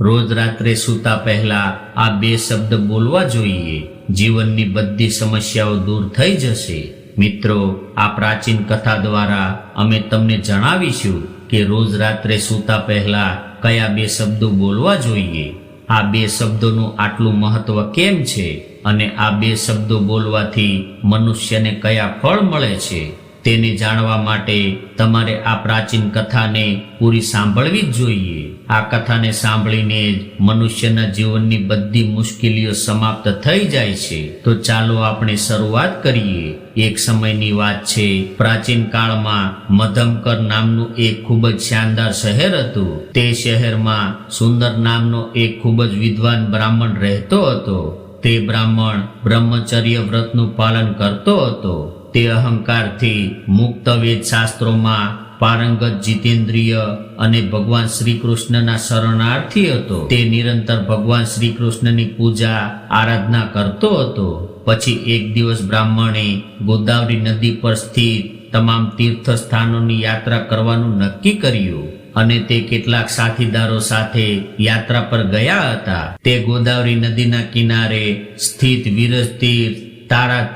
રોજ રાત્રે સૂતા પહેલા આ બે શબ્દ બોલવા જોઈએ. જીવનની બધી સમસ્યાઓ દૂર થઈ જશે. મિત્રો, આ પ્રાચીન કથા દ્વારા અમે તમને જણાવીશું કે રોજ રાત્રે સૂતા પહેલા કયા બે શબ્દો બોલવા જોઈએ. આ બે શબ્દોનું આટલું મહત્વ કેમ છે? અને આ બે શબ્દો બોલવાથી મનુષ્યને કયા ફળ મળે છે? તેને જાણવા માટે તમારે આ પ્રાચીન કથાને પૂરી સાંભળવી જ જોઈએ. આ કથાને સાંભળીને જ મનુષ્યના જીવનની બધી મુશ્કેલીઓ સમાપ્ત થઈ જાય છે. તો ચાલો આપણે શરૂઆત કરીએ. એક સમયની વાત છે, પ્રાચીન કાળમાં મધમકર નામનું એક ખૂબ જ શાનદાર શહેર હતું. તે શહેરમાં સુંદર નામનો એક ખૂબ જ વિદ્વાન બ્રાહ્મણ રહેતો હતો. તે બ્રાહ્મણ બ્રહ્મચર્ય વ્રતનું પાલન કરતો હતો. તે અહંકારથી મુક્ત વેદ શાસ્ત્રોમાં પારંગત જીતેન્દ્રિય અને ભગવાન શ્રી કૃષ્ણના શરણાર્થી હતો. તે નિરંતર ભગવાન શ્રી કૃષ્ણની પૂજા, આરાધના કરતો હતો. પછી એક દિવસ બ્રાહ્મણે ગોદાવરી નદી પર સ્થિત તમામ તીર્થ સ્થાનોની યાત્રા કરવાનું નક્કી કર્યું અને તે કેટલાક સાથીદારો સાથે યાત્રા પર ગયા હતા. તે ગોદાવરી નદીના કિનારે સ્થિત વિરજ તીર્થ તારા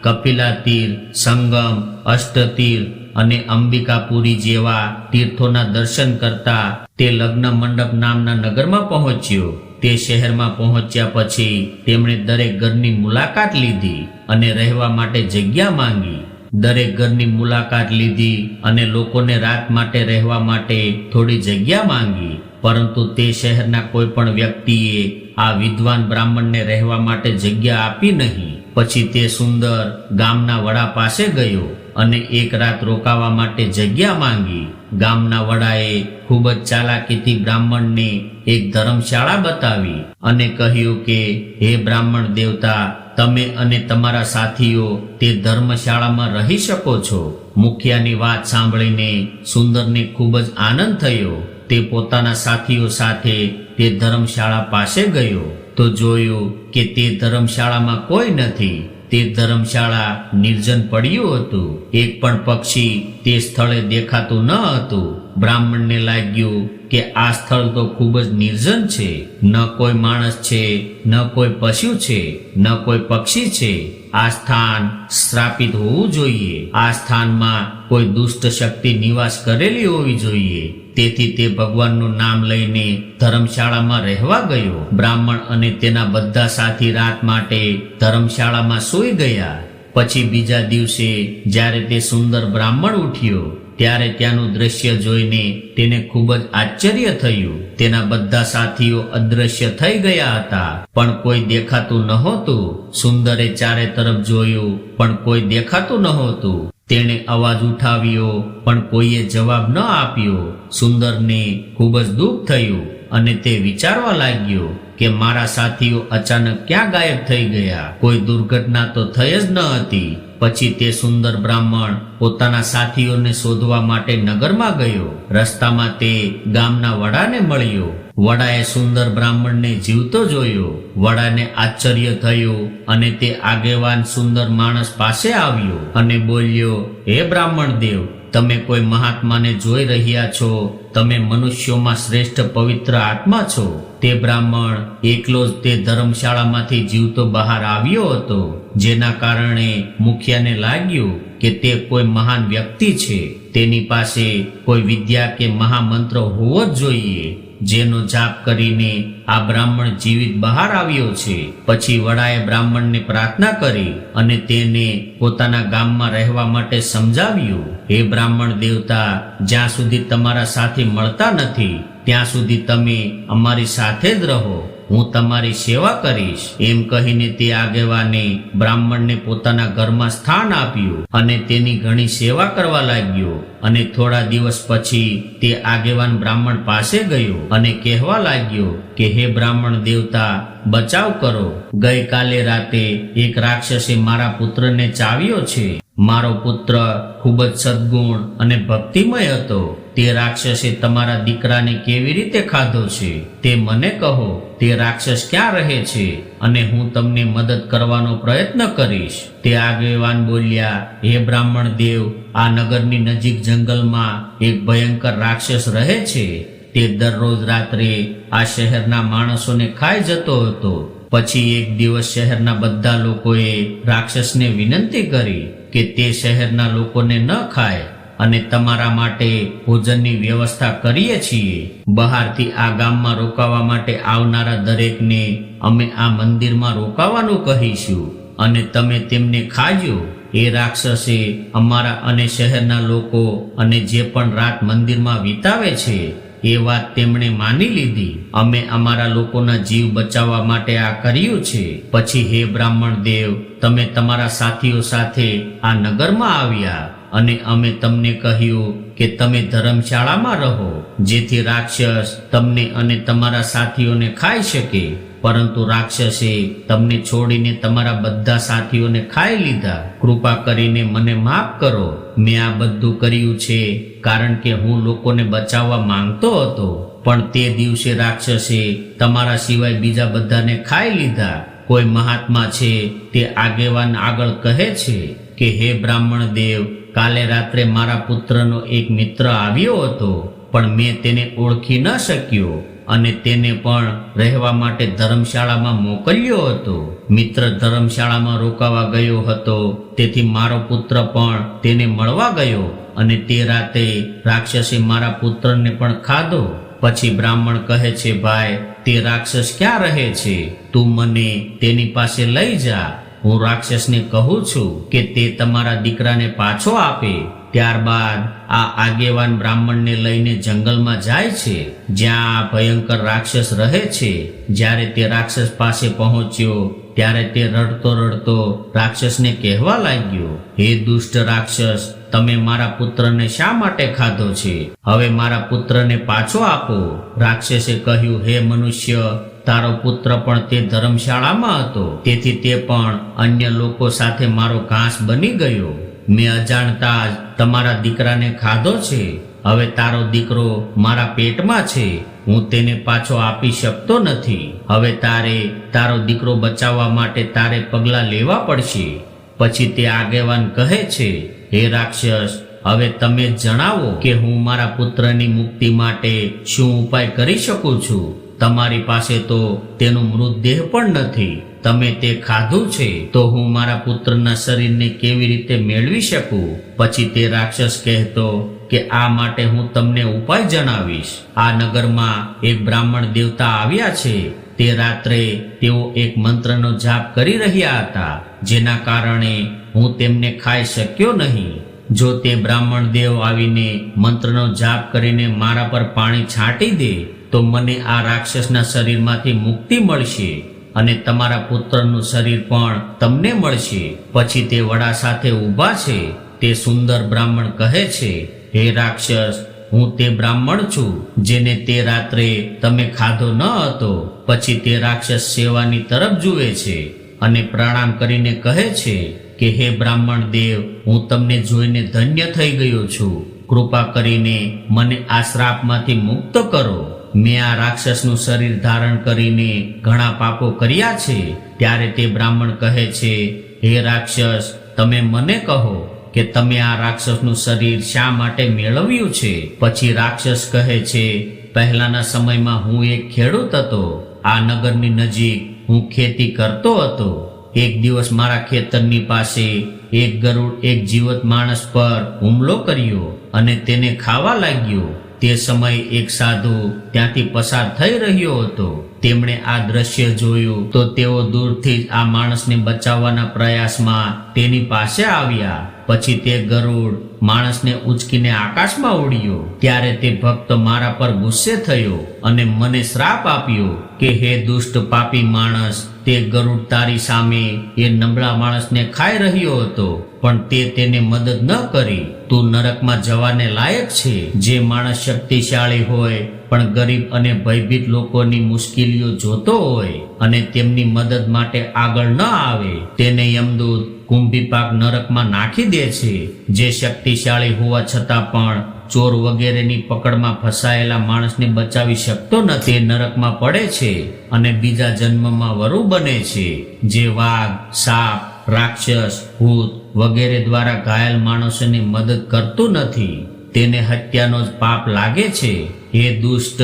કપિલાતીર, સંગમ, અષ્ટતીર અને અંબિકાપુરી જેવા તીર્થોના દર્શન કરતા તે લગ્ન મંડપ નામના નગરમાં પહોંચ્યો. તે શહેરમાં પહોંચ્યા પછી તેમણે દરેક ઘરની મુલાકાત લીધી અને રહેવા માટે જગ્યા માંગી. દરેક ઘરની મુલાકાત લીધી અને લોકોને રાત માટે રહેવા માટે થોડી જગ્યા માંગી. પરંતુ તે શહેરના કોઈ પણ વ્યક્તિએ આ વિદ્વાન બ્રાહ્મણને રહેવા માટે જગ્યા આપી નહીં. પછી તે સુંદર ગામના વડા પાસે ગયો અને એક રાત રોકાવા માટે જગ્યા માંગી. ગામના વડાએ ખૂબ જ ચાલાકીથી બ્રાહ્મણને એક ધર્મશાળા બતાવી અને કહ્યું કે, હે બ્રાહ્મણ દેવતા, તમે અને તમારા સાથીઓ તે ધર્મશાળામાં રહી શકો છો. મુખિયાની વાત સાંભળીને સુંદરને ખૂબ જ આનંદ થયો. તે પોતાના સાથીઓ સાથે તે ધર્મશાળા પાસે ગયો તો જોયું કે તે ધર્મશાળામાં કોઈ નથી. તે ધર્મશાળા નિર્જન પડ્યું હતું. એક પણ પક્ષી તે સ્થળે દેખાતું ન હતું. બ્રાહ્મણને લાગ્યું કે આ સ્થળ તો ખૂબ જ નિર્જન છે. ન કોઈ માણસ છે, ન કોઈ પશુ છે, ન કોઈ પક્ષી છે. આ સ્થાન શ્રાપિત હોવું જોઈએ. આ સ્થાનમાં કોઈ દુષ્ટ શક્તિ નિવાસ કરેલી હોવી જોઈએ. તેથી તે ભગવાનનું નામ લઈને ધર્મશાળામાં રહેવા ગયો. બ્રાહ્મણ અને તેના બધા સાથી રાત માટે ધર્મશાળામાં સૂઈ ગયા. પછી બીજા દિવસે જ્યારે તે સુંદર બ્રાહ્મણ ઉઠ્યો ત્યારે ત્યાંનું દ્રશ્ય જોઈને તેને ખૂબ જ આશ્ચર્ય થયું. તેના બધા સાથીઓ અદ્રશ્ય થઈ ગયા હતા. પણ કોઈ દેખાતું નહોતું. સુંદરે ચારે તરફ જોયું, પણ કોઈ દેખાતું નહોતું. તેણે અવાજ ઉઠાવ્યો, પણ કોઈએ જવાબ ન આપ્યો. સુંદરને ખૂબ જ દુઃખ થયું અને તે વિચારવા લાગ્યો કે મારા સાથીઓ અચાનક ક્યાં ગાયબ થઈ ગયા? કોઈ દુર્ઘટના તો થઈ જ ન હતી. પછી તે સુંદર બ્રાહ્મણ પોતાના સાથીઓને શોધવા માટે નગરમાં ગયો. રસ્તામાં તે ગામના વડાને મળ્યો. વડાએ સુંદર બ્રાહ્મણને જીવતો જોયો. વડાને આશ્ચર્ય થયું અને તે આગેવાન સુંદર માણસ પાસે આવ્યો અને બોલ્યો, હે બ્રાહ્મણ દેવ, તમે કોઈ મહાત્માને જોઈ રહ્યા છો? તમે મનુષ્યોમાં શ્રેષ્ઠ પવિત્ર આત્મા છો. તે બ્રાહ્મણ એકલો જ તે ધર્મશાળામાંથી જીવતો બહાર આવ્યો હતો, જેના કારણે મુખિયાને લાગ્યું કે તે કોઈ મહાન વ્યક્તિ છે. તેની પાસે કોઈ વિદ્યા કે મહામંત્ર હોવો જ જોઈએ. જેનો જાપ કરીને આ બ્રાહ્મણ જીવિત બહાર આવ્યો છે. પછી વડાએ બ્રાહ્મણને પ્રાર્થના કરી અને તેને પોતાના ગામમાં રહેવા માટે સમજાવ્યું, હે બ્રાહ્મણ દેવતા, જ્યાં સુધી તમારા સાથે મળતા નથી, ત્યાં સુધી તમે અમારી સાથે જ રહો. હું તમારી સેવા કરીશ. એમ કહીને તે આગેવાને બ્રાહ્મણને પોતાના ઘરમાં સ્થાન આપ્યું અને તેની ઘણી સેવા કરવા લાગ્યો અને થોડા દિવસ પછી તે આગેવાન બ્રાહ્મણ પાસે ગયો અને કહેવા લાગ્યો કે, હે બ્રાહ્મણ દેવતા, બચાવ કરો. ગઈકાલે રાતે એક રાક્ષસે મારા પુત્રને ચાવ્યો છે. મારો પુત્ર ખૂબ જ સદગુણ અને ભક્તિમય હતો. તે રાક્ષસે તમારા દીકરાને કેવી રીતે ખાધો છે? તે મને કહો, તે રાક્ષસ ક્યાં રહે છે? અને હું તમને મદદ કરવાનો પ્રયત્ન કરીશ. તે આગેવાન બોલ્યા, હે બ્રાહ્મણ દેવ, આ નગરની નજીક જંગલમાં એક ભયંકર રાક્ષસ રહે છે. તે દરરોજ રાત્રે આ શહેરના માણસોને ખાઈ જતો હતો. પછી એક દિવસ શહેરના બધા લોકોએ રાક્ષસને વિનંતી કરી કે તે શહેરના લોકોને ન ખાય. અને તમારા માટે ભોજનની વ્યવસ્થા કરીએ છીએ. બહારથી આ ગામમાં રોકાવા માટે આવનારા દરેકને અમે આ મંદિરમાં રોકાવાનું કહીશું. અને તમે તેમને ખાજો. એ રાક્ષસે અમારા અને શહેરના લોકો અને જે પણ રાત મંદિરમાં વિતાવે છે, એ વાત તેમણે માની લીધી. અમે અમારા લોકોના જીવ બચાવવા માટે આ કર્યું છે. પછી હે બ્રાહ્મણ દેવ, તમે તમારા સાથીઓ સાથે આ નગરમાં આવ્યા. અને અમે તમને કહ્યું કે તમે ધર્મશાળામાં રહો, જેથી રાક્ષસ તમને અને તમારા સાથીઓને ખાઈ શકે. પરંતુ રાક્ષસે તમને છોડીને તમારા બધા સાથીઓને ખાઈ લીધા. કૃપા કરીને મને માફ કરો. મેં આ બધું કર્યું છે કારણ કે હું લોકોને બચાવવા માંગતો હતો. પણ તે દિવસે રાક્ષસે તમારા સિવાય બીજા બધાને ખાઈ લીધા. કોઈ મહાત્મા છે તે આગેવાન આગળ કહે છે. કે હે બ્રાહ્મણ દેવ, કાલે રાત્રે મારા પુત્રનો એક મિત્ર આવ્યો હતો, પણ મેં તેને ઓળખી ન શક્યો અને તેને પણ રહેવા માટે ધર્મશાળામાં મોકલ્યો હતો. મિત્ર ધર્મશાળામાં રોકાવા ગયો હતો, તેથી મારો પુત્ર પણ તેને મળવા ગયો અને તે રાતે રાક્ષસે મારા પુત્રને પણ ખાધો. પછી બ્રાહ્મણ કહે છે, ભાઈ, તે રાક્ષસ ક્યાં રહે છે? તું મને તેની પાસે લઈ જા. હું રાક્ષસને કહું છું કે તે તમારા દીકરાને પાછો આપે. ત્યારબાદ આ આગેવાન બ્રાહ્મણને લઈને જંગલમાં જાય છે, જ્યાં આ ભયંકર રાક્ષસ રહે છે. જ્યારે તે રાક્ષસ પાસે પહોંચ્યો, ત્યારે તે રડતો રડતો રાક્ષસને કહેવા લાગ્યો, હે દુષ્ટ રાક્ષસ, તમે મારા પુત્રને શા માટે ખાધો છે? હવે મારા પુત્રને પાછો આપો. રાક્ષસે કહ્યું, હે મનુષ્ય તારો પુત્ર પણ તે ધર્મશાળામાં હતો. તેથી તે પણ અન્ય લોકો સાથે મારો ઘાસ બની ગયો. મેં અજાણતા જ તમારા દીકરાને ખાધો છે. હવે તારો દીકરો મારા પેટમાં છે. હું તેને પાછો આપી શકતો નથી. હવે તારે તારો દીકરો બચાવવા માટે તારે પગલાં લેવા પડશે. પછી તે આગેવાન કહે છે, હે રાક્ષસ, હવે તમે જણાવો કે હું મારા પુત્રની મુક્તિ માટે શું ઉપાય કરી શકું છું? તમારી પાસે તો તેનો મૃતદેહ પણ નથી. તમે તે ખાધું છે, તો હું મારા પુત્રના શરીરને કેવી રીતે મેળવી શકું? પછી તે રાક્ષસ કહેતો કે આ માટે હું તમને ઉપાય જણાવીશ. આ નગરમાં એક બ્રાહ્મણ દેવતા આવ્યા છે. તે રાત્રે તેઓ એક મંત્રનો જાપ કરી રહ્યા હતા, જેના કારણે હું તેમને ખાઈ શક્યો નહીં. જો તે બ્રાહ્મણ દેવ આવીને મંત્રનો જાપ કરીને મારા પર પાણી છાંટી દે તો મને આ રાક્ષસના શરીરમાંથી મુક્તિ મળશે અને તમારા પુત્રનું શરીર પણ તમને મળશે. પછી તે વડા સાથે ઊભા છે. તે સુંદર બ્રાહ્મણ કહે છે, હે રાક્ષસ, હું તે બ્રાહ્મણ છું, જેને તે રાત્રે તમે ખાધો ન હતો. પછી તે રાક્ષસ સેવાની તરફ જુએ છે અને પ્રણામ કરીને કહે છે કે, હે બ્રાહ્મણ દેવ, હું તમને જોઈને ધન્ય થઈ ગયો છું. કૃપા કરીને મને આ શ્રાપમાંથી મુક્ત કરો. મેં આ રાક્ષસનું શરીર ધારણ કરીને ઘણા પાપો કર્યા છે, ત્યારે તે બ્રાહ્મણ કહે છે, હે રાક્ષસ, તમે મને કહો કે તમે આ રાક્ષસનું શરીર શા માટે મેળવ્યું છે? પછી રાક્ષસ કહે છે, પહેલાના સમયમાં હું એક ખેડૂત હતો. આ નગરની નજીક હું ખેતી કરતો હતો. એક દિવસ મારા ખેતરની પાસે એક ગરુડ, એક જીવત માણસ પર હુમલો કર્યો અને તેને ખાવા લાગ્યો. તે સમયે એક સાધુ ત્યાંથી પસાર થઈ રહ્યો હતો. તેમણે આ દ્રશ્ય જોયું તો તેઓ દૂરથી જ આ માણસને બચાવવાના પ્રયાસમાં તેની પાસે આવ્યા. પછી તે ગરુડ માણસને ઉચકીને આકાશમાં ઉડ્યો. ત્યારે તે ભક્ત મારા પર ગુસ્સે થયો અને મને શ્રાપ આપ્યો. કે હે દુષ્ટ પાપી માણસ, તે ગરુડ તારી સામે એ નબળા માણસને ખાઈ રહ્યો હતો, પણ તે તેને મદદ ન કરી. તું નરકમાં જવાને લાયક છે. જે માણસ શક્તિશાળી હોય, પણ ગરીબ અને ભયભીત લોકોની મુશ્કેલીઓ જોતો હોય અને તેમની મદદ માટે આગળ ન આવે, તેને યમદૂત કુંભીપાક નરકમાં નાખી દે છે. જે શક્તિશાળી હોવા છતાં પણ ચોર વગેરેની પકડમાં ફસાયેલા માણસને બચાવી શકતો નથી નરકમાં પડે છે અને બીજા જન્મમાં વરુ બને છે. જે વાઘ, સાપ, રાક્ષસ, ભૂત વગેરે દ્વારા ઘાયલ માણસોની મદદ કરતું નથી, તેને હત્યાનો જ પાપ લાગે છે. હે દુષ્ટ,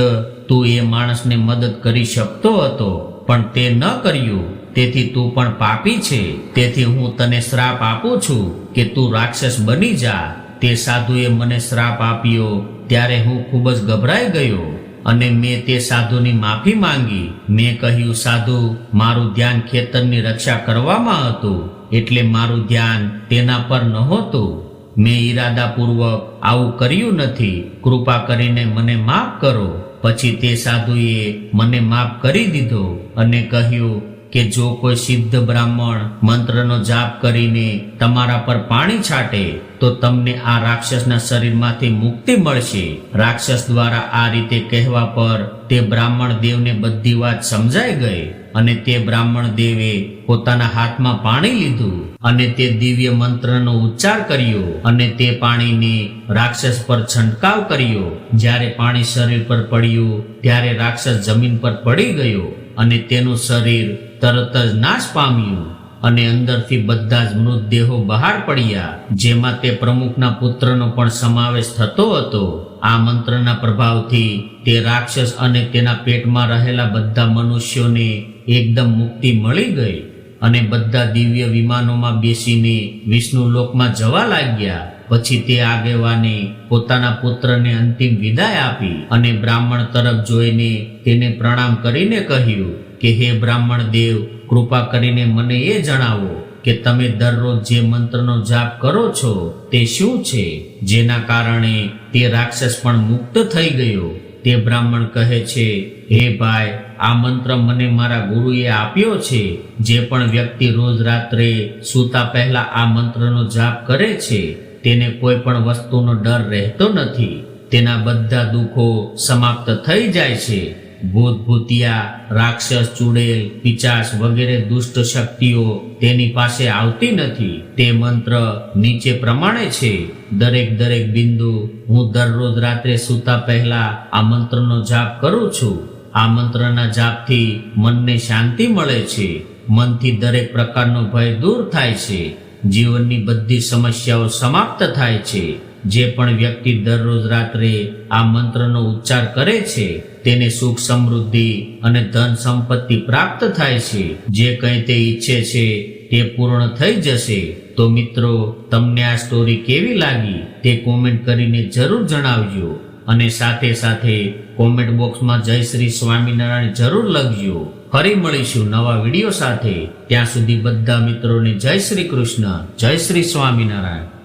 તું એ માણસને મદદ કરી શકતો હતો, પણ તે ન કર્યું. તેથી તું પણ પાપી છે. તેથી હું તને શ્રાપ આપું છું કે તું રાક્ષસ બની જા. તે સાધુએ મને શ્રાપ આપ્યો. ત્યારે હું ખૂબ જ ગભરાઈ ગયો અને મેં તે સાધુની માફી માંગી. મેં કહ્યું, સાધુ, મારું ધ્યાન ખેતરની રક્ષા કરવામાં હતું, એટલે મારું ધ્યાન તેના પર નહોતું. મેં ઈરાદાપૂર્વક આવું કર્યું નથી. કૃપા કરીને મને માફ કરો. પછી તે સાધુએ મને માફ કરી દીધો અને કહ્યું કે જો કોઈ સિદ્ધ બ્રાહ્મણ મંત્રનો જાપ કરીને તમારા પર પાણી છાંટે, તો તમને આ રાક્ષસના શરીરમાંથી મુક્તિ મળશે. રાક્ષસ દ્વારા આ રીતે કહેવા પર તે બ્રાહ્મણ દેવને બધી વાત સમજાઈ ગઈ અને તે બ્રાહ્મણ દેવે પોતાના હાથમાં પાણી લીધું અને તે દિવ્ય મંત્રનો ઉચ્ચાર કર્યો અને તે પાણીને રાક્ષસ પર છંટકાવ કર્યો. જ્યારે પાણી શરીર પર પડ્યું, ત્યારે રાક્ષસ જમીન પર પડી ગયો અને તેનું શરીર તરત જ નાશ પામ્યું અને અંદરથી બધા જ મૃતદેહો બહાર પડ્યા. જેમાં તે પ્રમુખના પુત્રનો પણ સમાવેશ થતો હતો. આ મંત્રના પ્રભાવથી તે રાક્ષસ અને તેના પેટમાં રહેલા બધા મનુષ્યોને એકદમ મુક્તિ મળી ગઈ અને બધા દિવ્ય વિમાનોમાં બેસીને વિષ્ણુ લોકમાં જવા લાગ્યા. પછી તે આગેવાને પોતાના પુત્રને અંતિમ વિદાય આપી અને બ્રાહ્મણ તરફ જોઈને તેને પ્રણામ કરીને કહ્યું કે હે બ્રાહ્મણ દેવ, કૃપા કરીને મને એ જણાવો કે તમે દરરોજ જે મંત્રનો જાપ કરો છો તે શું છે? જેના કારણે તે રાક્ષસ પણ મુક્ત થઈ ગયો. તે બ્રાહ્મણ કહે છે, હે ભાઈ, આ મંત્ર મને મારા ગુરુએ આપ્યો છે, જે પણ વ્યક્તિ રોજ રાત્રે સૂતા પહેલા આ મંત્રનો જાપ કરે છે, તેને કોઈ પણ વસ્તુનો ડર રહેતો નથી. તેના બધા દુઃખો સમાપ્ત થઈ જાય છે. ભૂત ભૂતિયા રાક્ષસ, ચુડેલ, પિચાસ વગેરે દુષ્ટ શક્તિઓ તેની પાસે આવતી નથી. તે મંત્ર નીચે પ્રમાણે છે. દરેક દરેક બિંદુ હું દરરોજ રાત્રે સૂતા પહેલા આ મંત્રનો જાપ કરું છું. આ મંત્રના જાપથી મનને શાંતિ મળે છે. મનથી દરેક પ્રકારનો ભય દૂર થાય છે. જીવનની બધી સમસ્યાઓ સમાપ્ત થાય છે. જે પણ વ્યક્તિ દરરોજ રાત્રે આ મંત્રનો ઉચ્ચાર કરે છે તેને સુખ સમૃદ્ધિ અને ધન સંપત્તિ પ્રાપ્ત થાય છે. જે કંઈ તે ઈચ્છે છે, તે પૂર્ણ થઈ જશે. તો મિત્રો, તમને આ સ્ટોરી કેવી લાગી? તે કોમેન્ટ કરીને જરૂર જણાવજો. અને સાથે સાથે કોમેન્ટ બોક્સમાં જય શ્રી સ્વામિનારાયણ જરૂર લખજો. ફરી મળીશું નવા વીડિયો સાથે. ત્યાં સુધી બધા મિત્રોને જય શ્રી કૃષ્ણ, જય શ્રી સ્વામિનારાયણ.